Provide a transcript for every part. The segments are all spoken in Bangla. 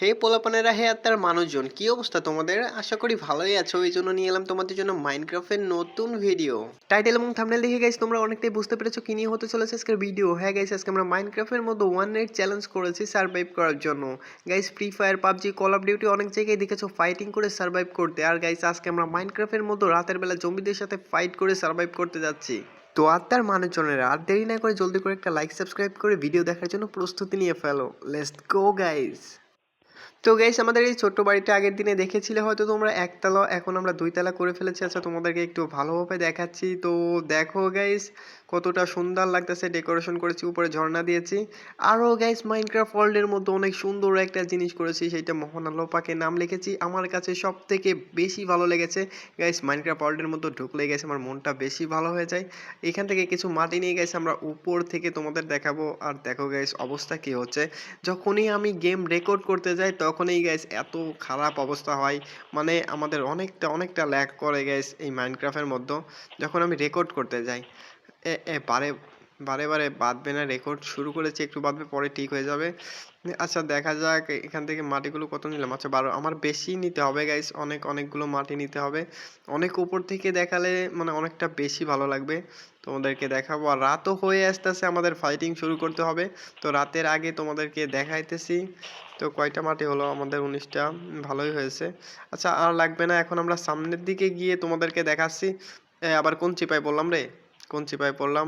হে পোলাপানেরা, হে আত্মার মানুষজন, কি অবস্থা তোমাদের? আশা করি ভালোই আছো, এই জন্য নিয়ে এলাম তোমাদের জন্য মাইনক্রাফটের নতুন ভিডিও টাইটেল এবং থাম্বনেল দেখে গাইস তোমরা অনেকটাই বুঝতে পেরেছ কি নিয়ে হতে চলেছে আজকের ভিডিও হ্যাঁ গাইস আজকে আমরা মাইনক্রাফটের মধ্যে ওয়ান নাইট চ্যালেঞ্জ করেছি সার্ভাইভ করার জন্য। Guys Free Fire PUBG Call of Duty অনেক জায়গায় দেখেছ ফাইটিং করে সার্ভাইভ করতে। আর গাইস আজকে আমরা মাইনক্রাফটের মতো রাতের বেলা জম্বিদের সাথে ফাইট করে সার্ভাইভ করতে যাচ্ছি। তো আত্মার মানুষজনেরা, আর দেরি না করে জলদি করে একটা লাইক সাবস্ক্রাইব করে ভিডিও দেখার জন্য প্রস্তুতি নিয়ে ফেলো। লেটস গো গাইস তো গাইস আমাদের এই ছোট্ট বাড়িটা আগের দিনে দেখেছিলে, হয়তো তোমরা একতলা, এখন আমরা দুইতলা করে ফেলেছি। আচ্ছা তোমাদেরকে একটু ভালোভাবে দেখাচ্ছি। তো দেখো গাইস কতটা সুন্দর লাগতেছে ডেকোরেশন করেছি, উপরে ঝর্ণা দিয়েছি। আরও গাইস মাইনক্রাফট ওয়ার্ল্ডের মধ্যে অনেক সুন্দর একটা জিনিস করেছি সেইটা মোহন লোপাকে নাম লিখেছি। আমার কাছে সব থেকে বেশি ভালো লেগেছে গাইস মাইনক্রাফট ওয়ার্ল্ডের মধ্যে ঢুকলে গেছে আমার মনটা বেশি ভালো হয়ে যায়। এখান থেকে কিছু মাটি নিয়ে গেছে আমরা উপর থেকে তোমাদের দেখাবো। আর দেখো গাইস অবস্থা কি হচ্ছে। যখনই আমি গেম রেকর্ড করতে যাই, তখনই গাইস এত খারাপ অবস্থা হয়। মানে আমাদের অনেকটা অনেকটা ল্যাক করে গাইস এই মাইনক্রাফটের মধ্যে, যখন আমি রেকর্ড করতে যাই। বারে বারে বারে বাঁধবে না রেকর্ড শুরু করেছি, একটু বাঁধবে পরে ঠিক হয়ে যাবে। আচ্ছা দেখা যাক এখান থেকে মাটিগুলো কত নিলাম। আচ্ছা বারো, আমার বেশি নিতে হবে গাইস অনেক, অনেকগুলো মাটি নিতে হবে। অনেক উপর থেকে দেখালে মানে অনেকটা বেশি ভালো লাগবে। তোমাদেরকে দেখাবো। আর রাতও হয়ে আসতেছে, আমাদের ফাইটিং শুরু করতে হবে। তো রাতের আগে তোমাদেরকে দেখাইতেছি। তো কয়টা মাটি হলো? আমাদের উনিশটা। ভালোই হয়েছে। আচ্ছা আর লাগবে না, এখন আমরা সামনের দিকে গিয়ে তোমাদেরকে দেখাচ্ছি। আবার কোন চিপায় বললাম রে? কোন চিপায় পড়লাম?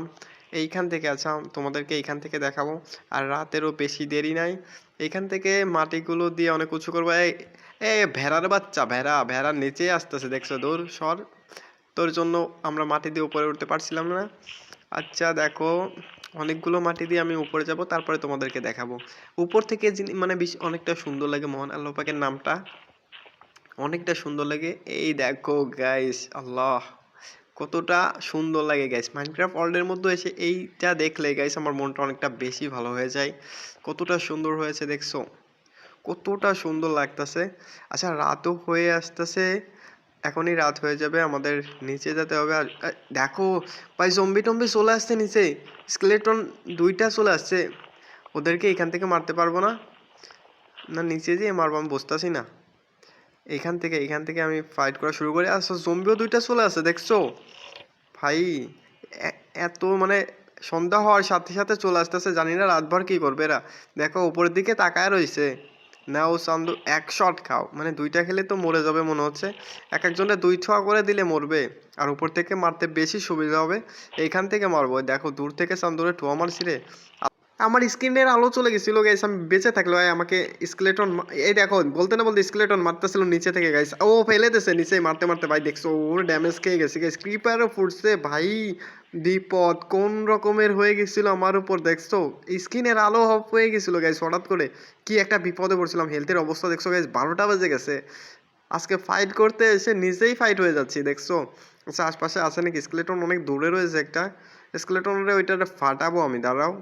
এইখান থেকে আচ্ছা তোমাদেরকে এইখান থেকে দেখাবো। আর রাতেরও বেশি দেরি নাই। এইখান থেকে মাটিগুলো দিয়ে অনেক উঁচু করব। এই, এ ভেড়ার বাচ্চা, ভেড়া ভেড়ার নিচে আসতেছে, দেখছ? দূর, সর। তোর জন্য আমরা মাটি দিয়ে উপরে উঠতে পারছিলাম না। আচ্ছা দেখো, অনেকগুলো মাটি দিয়ে আমি উপরে যাব, তারপরে তোমাদেরকে দেখাবো। উপর থেকে মানে বেশ অনেকটা সুন্দর লাগে মহান আল্লাহ পাকের নামটা। অনেকটা সুন্দর লাগে। এই দেখো গাইস আল্লাহ। কতটা সুন্দর লাগে গাইস মাইনক্রাফট ওয়ার্ল্ডের মধ্যে এসে এইটা দেখলে গাইস আমার মনটা অনেকটা বেশি ভালো হয়ে যায়। কতটা সুন্দর হয়েছে, দেখছ? কতটা সুন্দর লাগতেছে। আচ্ছা রাতও হয়ে আসতেছে। এখনই রাত হয়ে যাবে, আমাদের নিচে যেতে হবে। আর দেখো, ভাই জম্বি টম্বি চলে আসছে নিচে। স্কেলেটন দুইটা চলে আসছে। ওদেরকে এখান থেকে মারতে পারব না। না, নিচে যেয়ে মারবো, আমি বুঝতেছি না। এখান থেকে এখান থেকে আমি ফাইট করা শুরু করি। আচ্ছা জম্বিও দুইটা চলে আসে দেখছ? ভাই এত মানে সন্ধ্যা হওয়ার সাথে সাথে চলে আসতেছে, জানি না রাতভর কি করবে এরা। দেখো, উপরের দিকে তাকায় রয়েছে নাও চান্দু, এক শট খাও। মানে দুইটা খেলে তো মরে যাবে মনে হচ্ছে। এক একজনের দুই ছোঁয়া করে দিলে মরবে। আর উপর থেকে মারতে বেশি সুবিধা হবে। এইখান থেকে মারবো। দেখো, দূর থেকে চান্দুরে ঠোয়া মারছি রে। আমার স্ক্রিনের আলো চলে গেছিল গাইস আমি বেঁচে থাকল আমাকে স্কেলেটন এই দেখো, বলতে না বলতে স্কেলেটন মারতেছিল নিচে থেকে গাইস ও ফেলে দিছে নিচে মারতে মারতে, ভাই, দেখছ, ওর ড্যামেজ খেয়ে গেছে গাইস ক্রিপারও ফুটছে, ভাই, বিপদ, কোন রকমের হয়ে গেছিল আমার উপর, দেখছ স্ক্রিনের আলো অফ হয়ে গেছিল গাইস হঠাৎ করে, কি একটা বিপদে পড়ছিলাম হেলথের অবস্থা, দেখছ গাইস বারোটা বেজে গেছে, আজকে ফাইট করতে এসে নিজেই ফাইট হয়ে যাচ্ছি, দেখছ আচ্ছা আশপাশে আছে নাকি স্কেলেটন অনেক দূরে রয়েছে একটা স্কেলেটনের ওইটা ফাটাবো আমি, দাঁড়াও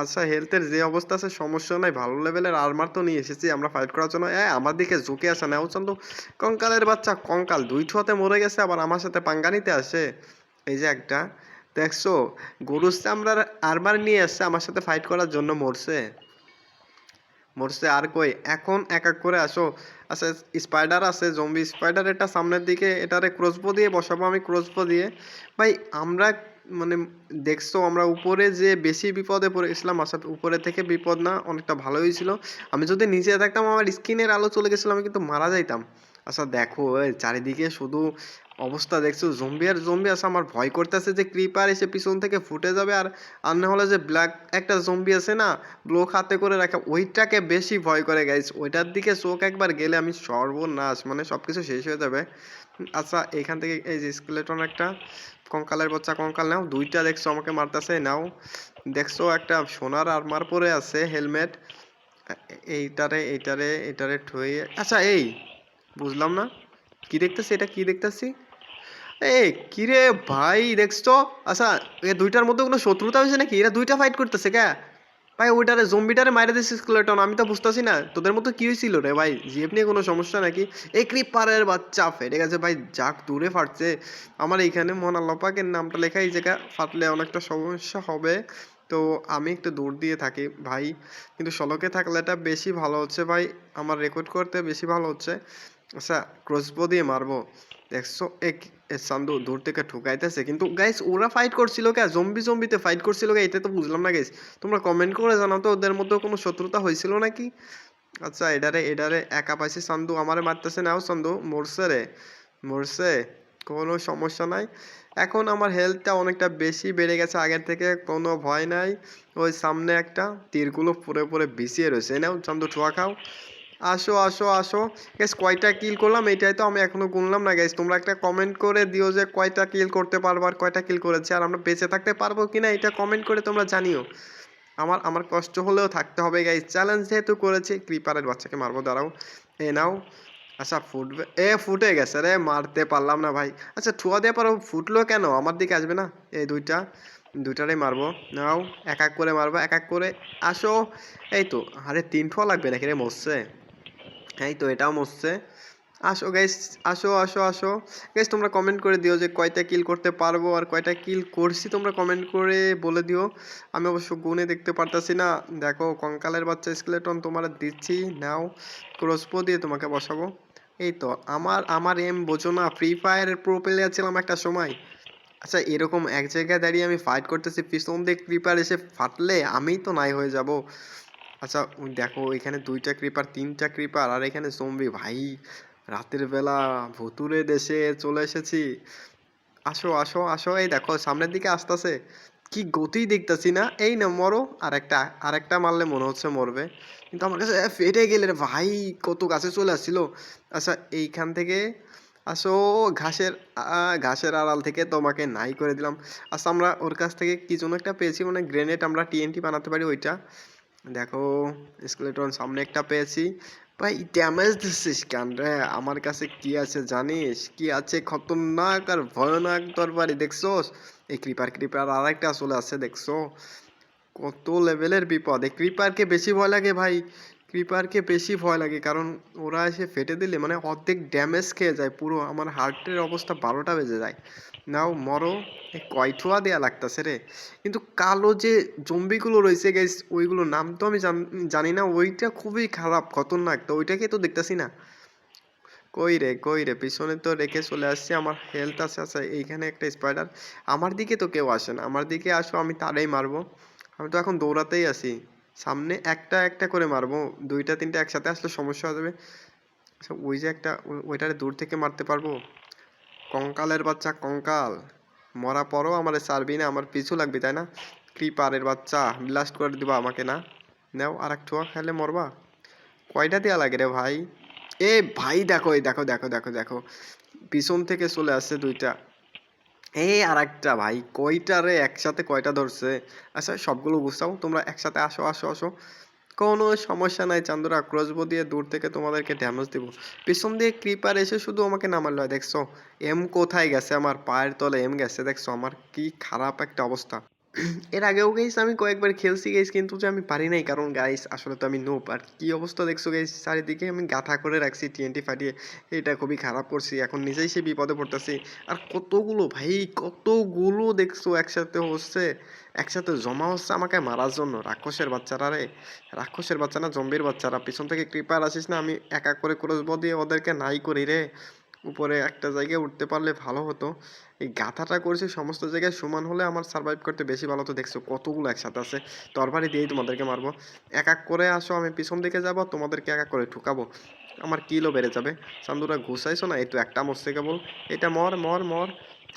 আচ্ছা হেলথের যে অবস্থা আছে, সমস্যা নাই, ভালো লেভেলের আর্মার তো নিয়ে এসেছি, আমরা ফাইট করার জন্য। এ আমার দিকে ঝুঁকে আসে না। চন্দ কঙ্কালের বাচ্চা, কঙ্কাল, দুই ছোঁয়াতে মরে গেছে, আবার আমার সাথে পাঙ্গা নিতে আসে। এই যে একটা, দেখছ গরুর চামড়ার আর্মার নিয়ে আসছে আমার সাথে ফাইট করার জন্য মরছে। মরছে আর কই? এখন এক এক করে আসো। আচ্ছা স্পাইডার আছে জম্বি স্পাইডার এটা সামনের দিকে, এটারে ক্রসবো দিয়ে বসাবো আমি ক্রসবো দিয়ে। ভাই, আমরা মানে দেখছ আমরা উপরে যে বেশি বিপদে পড়েছিলাম আচ্ছা উপরে থেকে বিপদ না, অনেকটা ভালোই ছিল। আমি যদি নিচে থাকতাম, আমার স্কিনের আলো চলে গেছিল, আমি কিন্তু মারা যাইতাম। আচ্ছা দেখো চারিদিকে শুধু অবস্থা দেখছ? জম্বি আর জম্বি আছে, আমার ভয় করতেছে যে ক্রিপার এসে পিছন থেকে ফুটে যাবে আর আর না হলে যে ব্ল্যাক একটা জম্বি আছে না ব্লোক হাতে করে রাখা। ওইটাকে বেশি ভয় করে গাইস ওইটার দিকে চোখ একবার গেলে আমি সর্বনাশ মানে সব কিছু শেষ হয়ে যাবে। আচ্ছা এখান থেকে এই যে স্কেলেটন একটা, কঙ্কালের বাচ্চা, কঙ্কাল নাও। দুইটা দেখছ, আমাকে মারতেছে, নাও। দেখছ, একটা সোনার আর্মার পরে আছে হেলমেট এইটারে এইটারে এইটারে ঠয়ে আচ্ছা এই, বুঝলাম না। কি দেখতেছি? এটা কি দেখতেছি? এই, কিরে ভাই, দেখছ? আচ্ছা এ দুইটার মধ্যে কোনো শত্রুতা হয়েছে নাকি? এরা দুইটা ফাইট করতেছে কে? ভাই, ওইটারে জম্বিটারে মাইরে দিছিস স্কেলেটন আমি তো বুঝতেছি না। তোদের মতো কি হয়েছিল রে ভাই? জিএফ নিয়ে কোনো সমস্যা নাকি? এই ক্রিপারের বাচ্চা ফেটে গেছে ভাই, যাক, দূরে ফাটছে। আমার এইখানে মহান আল্লাহ পাকের নামটা লেখা এই জায়গা ফাটলে অনেকটা সমস্যা হবে। তো আমি একটু দূর দিয়ে থাকি ভাই। কিন্তু সলকে থাকলে এটা বেশি ভালো হচ্ছে ভাই। আমার রেকর্ড করতে বেশি ভালো হচ্ছে। আচ্ছা ক্রসবো দিয়ে মারবো। দেখছ এক সান্দু দূর থেকে ঠুকাইতেছে। কিন্তু গাইস ওরা ফাইট করছিল কে? জম্বি জম্বিতে ফাইট করছিল কে? এটা তো বুঝলাম না গাইস তোমরা কমেন্ট করে জানাও তো, ওদের মধ্যে কোনো শত্রুতা হয়েছিল নাকি? আচ্ছা এডারে এডারে একা পাইছে সান্দু। আমারে মারতেছে নাও সান্দু। মরছে রে, মরছে। কোনো সমস্যা নাই। এখন আমার হেলথটা অনেকটা বেশি বেড়ে গেছে। আগের থেকে কোনো ভয় নাই। ওই সামনে একটা তীরগুলো পুরো পুরো বিছিয়ে রয়েছে। নাও চান্দু ঠোয়া খাও। আসো আসো আসো। গ্যাস কয়টা কিল করলাম? এটাই তো আমি এখনও গুনলাম না গ্যাস তোমরা একটা কমেন্ট করে দিও যে কয়টা কিল করতে পারব আর কয়টা কিল করেছে। আর আমরা বেঁচে থাকতে পারব কি না এটা কমেন্ট করে তোমরা জানিও। আমার আমার কষ্ট হলেও থাকতে হবে গাইস চ্যালেঞ্জ যেহেতু করেছি ক্রিপারের বাচ্চাকে মারবো, দাঁড়াও। এ, নাও। আচ্ছা ফুটবে, এ, ফুটে গেছে রে, মারতে পারলাম না ভাই। আচ্ছা ঠুয়া দিয়ে পারো ফুটলো কেন? আমার দিকে আসবে না? এই দুইটা দুইটারে মারবো। নাও, এক এক করে মারবো, এক এক করে। আসো। এই তো, আরে তিন ঠোয়া লাগবে নাকি রে, মরছে? এই তো এটাও মরছে। আসো গাইস আসো আসো আসো। গাইস তোমরা কমেন্ট করে দিও যে কয়টা কিল করতে পারব আর কয়টা কিল করছি, তোমরা কমেন্ট করে বলে দিও। আমি অবশ্য গুনে দেখতে পারতাছি না। দেখো, কঙ্কালের বাচ্চা স্কেলেটন তোমার দিচ্ছি। নাও ক্রসবো দিয়ে তোমাকে বসাবো। এই তো, আমার আমার এম বোঝো না ফ্রি ফায়ারের প্রো প্লেয়ার ছিলাম একটা সময়। আচ্ছা এরকম এক জায়গায় দাঁড়িয়ে আমি ফাইট করতেছি, পিছন দিয়ে ক্রিপার এসে ফাটলে আমি তো নাই হয়ে যাব। আচ্ছা দেখো এখানে দুইটা ক্রিপার তিনটা ক্রিপার আর এখানে জম্বি ভাই, রাতের বেলা ভুতুরে দেশে চলে এসেছি। আসো আসো আসো, এই দেখো সামনের দিকে আসতেছে। কি গতি দেখতেছি না। এই না মরো। আর একটা আর একটা মারলে মনে হচ্ছে মরবে। কিন্তু আমার কাছে ফেটে গেলে রে ভাই, কত গাছে চলে আসছিল। আচ্ছা এইখান থেকে আসো, ঘাসের ঘাসের আড়াল থেকে তোমাকে নাই করে দিলাম। আচ্ছা আমরা ওর কাছ থেকে কি জন্য একটা পেয়েছি মানে গ্রেনেড আমরা টিএনটি বানাতে পারি ওইটা। দেখো স্কেলেটন সামনে একটা পেয়েছি। ভাই ড্যামেজ দিচ্ছিস কেন রে? আমার কাছে কি আছে জানিস? কি আছে খতরনাক আর ভয়ানক তরবারি, দেখছোস? এই ক্রিপার ক্রিপার আর একটা চলে আসছে, দেখছ? কত লেভেলের বিপদ। এই ক্রিপারকে বেশি ভয় লাগে ভাই? ক্রিপারকে বেশি ভয় লাগে, কারণ ওরা এসে ফেটে দিলে মানে অর্ধেক ড্যামেজ খেয়ে যায়, পুরো আমার হার্টের অবস্থা বারোটা বেজে যায়। নাও, মরো। কয়ঠোয়া দেয়া লাগতাছে রে। কিন্তু কালো যে জম্বিগুলো রয়েছে গাইস ওইগুলোর নাম তো আমি জান- না। ওইটা খুবই খারাপ, খতরনাক। তো ওইটাকে তো দেখতাছি না। কই রে কই রে? পিছনে তো রেখে চলে আসছে। আমার হেলথ আছে আছে। এইখানে একটা স্পাইডার আমার দিকে তো কেউ আসে না। আমার দিকে আসো, আমি তারাই মারবো। আমি তো এখন দৌড়াতেই আছি। সামনে একটা একটা করে মারবো। দুইটা, তিনটা একসাথে আসলে সমস্যা হয়ে যাবে। আচ্ছা ওই যে একটা, ওই- ওইটারে দূর থেকে মারতে পারব? কঙ্কালের বাচ্চা কঙ্কাল। মরা পরও আমার সারবি না, আমার পিছু লাগবে, তাই না? ক্রিপারের বাচ্চা ব্লাস্ট করে দিবা আমাকে না? নাও আর এক খেলে মরবা। কয়টা দেওয়া লাগে রে ভাই? এ ভাই, দেখো, এই দেখো দেখো দেখো দেখো। পিছন থেকে চলে আসছে দুইটা। এই আর একটা ভাই, কয়টা রে? একসাথে কয়টা ধরছে? আচ্ছা সবগুলো গুছাও, তোমরা একসাথে আসো আসো আসো। কোনো সমস্যা নাই, চান্দুরা ক্রসবো দিয়ে দূর থেকে তোমাদেরকে ড্যামেজ দিব। পিছন দিয়ে ক্রিপার এসে শুধু আমাকে নামালো দেখছ? এম কোথায় গেছে? আমার পায়ের তলে এম গেছে, দেখছ? আমার কি খারাপ একটা অবস্থা। এর আগেও গাইস আমি কয়েকবার খেলছি গাইস কিন্তু যে আমি পারি নাই। কারণ গাইস আসলে তো আমি নোপ আর কি অবস্থা দেখছ গাইস চারিদিকে আমি গাথা করে রাখছি টিএনটি ফাটিয়ে। এটা খুবই খারাপ করছি, এখন নিজেই সে বিপদে পড়তেছি। আর কতগুলো ভাই, কতগুলো দেখছ একসাথে হচ্ছে? একসাথে জমা হচ্ছে আমাকে মারার জন্য, রাক্ষসের বাচ্চারা রে। রাক্ষসের বাচ্চা না জম্বির বাচ্চারা। পিছন থেকে ক্রিপার আসিস না, আমি এক করে ক্রসবো দিয়ে ওদেরকে নাই করি রে। উপরে একটা জায়গায় উঠতে পারলে ভালো হতো। এই গাথাটা করেছি সমস্ত জায়গায় সমান হলে আমার সার্ভাইভ করতে বেশি ভালো তো দেখছ কতগুলো একসাথে আছে। তরবারি দিয়েই তোমাদেরকে মারবো। এক এক করে আসো, আমি পিছন দিকে যাব, তোমাদেরকে এক এক করে ঠুকাবো। আমার কিলও বেড়ে যাবে। চান্দুরা ঘুষাইছো না? এই তো একটা মরছে কেবল। এটা মর মর মর।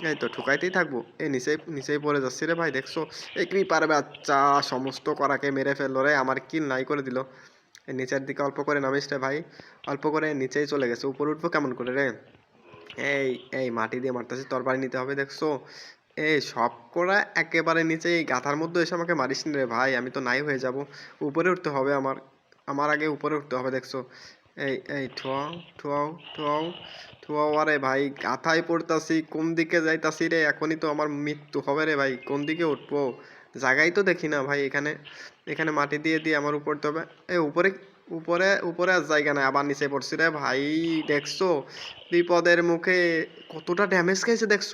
এই তো ঠুকাইতেই থাকব। এই নিচেই নিচেই পড়ে যাচ্ছি রে ভাই, দেখছ? এই ক্রিপার বাচ্চা, সমস্ত করাকে মেরে ফেলল রে। আমার কিল নাই করে দিল। নিচের দিকে অল্প করে নামিস রে ভাই। অল্প করে নিচেই চলে গেছে। উপরে উঠবো কেমন করে রে? এই এই মাটি দিয়ে মারতেছি, তরবারি নিতে হবে দেখছ? এই সব করা একেবারে নিচে এই গাথার মধ্যে এসে আমাকে মারিস রে ভাই, আমি তো নাই হয়ে যাব। উপরে উঠতে হবে আমার আমার আগে উপরে উঠতে হবে দেখছ? এই এই ঠোয়াও ঠোয়াও ঠোয়াও ঠোয়াও, আরে ভাই, গাথায় পড়তাছি, কোন দিকে যাইতাছি রে? এখনই তো আমার মৃত্যু হবে রে ভাই, কোন দিকে উঠবো? জায়গাই তো দেখি না ভাই এখানে। এখানে মাটি দিয়ে দিয়ে আমার উপর তবে। এ উপরে উপরে উপরে আর জায়গা নাই, আবার নিচে পড়ছি রে ভাই, দেখছ? বিপদের মুখে কতটা ড্যামেজ খাইছে, দেখছ?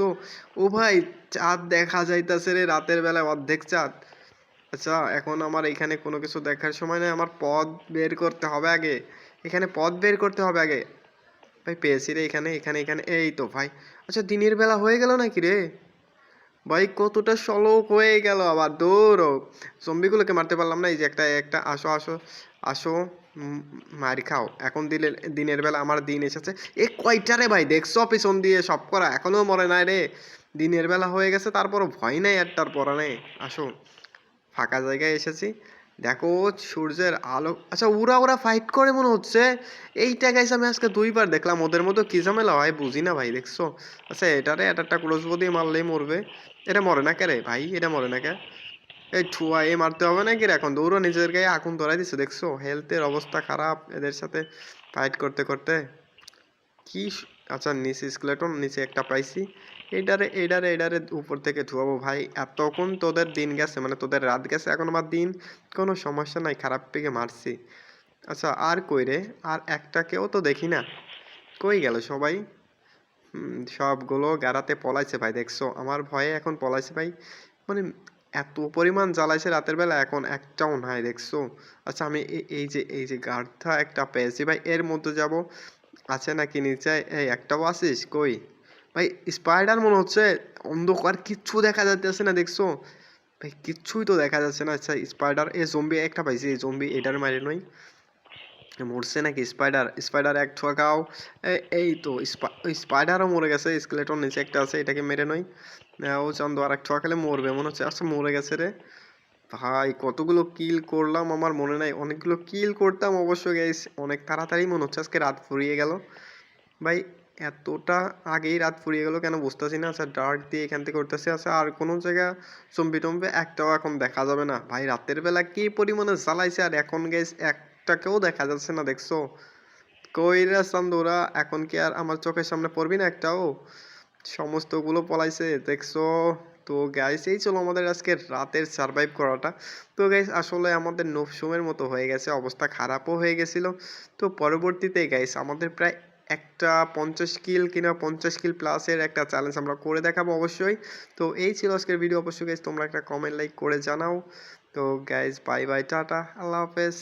ও ভাই, চাঁদ দেখা যাইতাছে রে রাতের বেলায়, অর্ধেক চাঁদ। আচ্ছা এখন আমার এখানে কোনো কিছু দেখার সময় নেই, আমার পথ বের করতে হবে আগে। এখানে পথ বের করতে হবে আগে। ভাই, পেয়েছি রে এখানে এখানে এখানে, এই তো ভাই। আচ্ছা দিনের বেলা হয়ে গেল নাকি রে? ভাই, কতটা সলো হয়ে গেল আবার, দৌড়ো। জম্বিগুলোকে মারতে পারলাম না, এই যে একটা একটা, আসো আসো আসো মার খাও। এখন দিলে, দিনের বেলা আমার দিন এসেছে। এ কয়টা রে ভাই, দেখছ পিছন দিয়ে সব করা? এখনও মরে নাই রে। দিনের বেলা হয়ে গেছে, তারপরও ভয় নাই তার পরা নেই। আসো, ফাঁকা জায়গায় এসেছি। দেখো, সূর্যের আলো। আচ্ছা ওরা ওরা ফাইট করে মনে হচ্ছে। এইটা গাইস আমি আজকে দুইবার দেখলাম। ওদের মতো কি ঝামেলা হয় বুঝি না ভাই, দেখছ? আচ্ছা এটারে এটা একটা ক্রসবো দিয়ে মারলেই মরবে। এটা মরে না কে রে ভাই? এটা মরে না কে? এই ঠুয়া, এ মারতে হবে নাকি রে এখন? দৌড়ো নিজের গায়ে আগুন ধরাই দিচ্ছে দেখছ? হেলথের অবস্থা খারাপ এদের সাথে ফাইট করতে করতে। কি আচ্ছা নিচে স্কেলেটন নিচে একটা পাইছি। এইটারে এইডারে এইটারে উপর থেকে ধুয়াবো ভাই। এতক্ষণ তোদের দিন গেছে মানে তোদের রাত গেছে, এখন আমার দিন কোনো সমস্যা নাই, খারাপ পেকে মারছি। আচ্ছা আর কই রে? আর একটাকেও তো দেখি না। কই গেল সবাই? সবগুলো গাড়াতে পলাইছে ভাই, দেখছ? আমার ভয়ে এখন পলাইছে ভাই। মানে এত পরিমাণ জ্বালাইছে রাতের বেলা, এখন একটাও নাই, দেখছ? আচ্ছা আমি এই যে এই যে গার্থা একটা পেয়েছি ভাই, এর মধ্যে যাব। আছে নাকি নিচে? এই, একটাও আছিস? কই? ভাই স্পাইডার মনে হচ্ছে অন্ধকার, কিচ্ছু দেখা যাচ্ছে না, দেখছ? ভাই, কিচ্ছুই তো দেখা যাচ্ছে না। আচ্ছা স্পাইডার এ জম্বি একটা পাইছি, এই জম্বি এটার মারে নই মরছে নাকি স্পাইডার স্পাইডার এক ঠোকাও। এই তো স্পাইডারও মরে গেছে স্কেলেটন নিচে একটা আছে, এটাকে মেরে নই ও চান্দ আর এক ঠোকা খেলে মরবে, মনে হচ্ছে আচ্ছা মরে গেছে রে। ভাই, কতগুলো কিল করলাম আমার মনে নাই। অনেকগুলো কিল করতাম অবশ্য গাইস অনেক তাড়াতাড়ি মনে হচ্ছে, আজকে রাত ফুরিয়ে গেল। ভাই এতটা আগেই রাত ফুরিয়ে গেল, কেন বুঝতেছি না। আচ্ছা ডার্ক দিয়ে এখান থেকে করতেছি আচ্ছা আর কোনো জায়গা চম্বি টম্বি একটাও এখন দেখা যাবে না। ভাই, রাতের বেলা কি পরিমাণে জ্বালাইছে? আর এখন গাইস একটাকেও দেখা যাচ্ছে না, দেখছ? কই রে চান্দুরা, এখন কি আর আমার চোখের সামনে পড়বি না একটাও? সমস্তগুলো পলাইছে, দেখছ? তো গাইস এই চলো আমাদের আজকে রাতের সারভাইভ করাটা। তো গাইস আসলে আমাদের নফসুমের মতো হয়ে গেছে, অবস্থা খারাপও হয়ে গেছিল। তো পরবর্তীতে গাইস আমাদের প্রায় একটা পঞ্চাশ কিল কিংবা পঞ্চাশ কিল প্লাসের একটা চ্যালেঞ্জ আমরা করে দেখাবো অবশ্যই। তো এই ছিল আজকের ভিডিও অবশ্যই তোমরা একটা কমেন্ট লাইক করে জানাও। তো গাইস বাই বাই টাটা। আল্লাহ হাফেজ।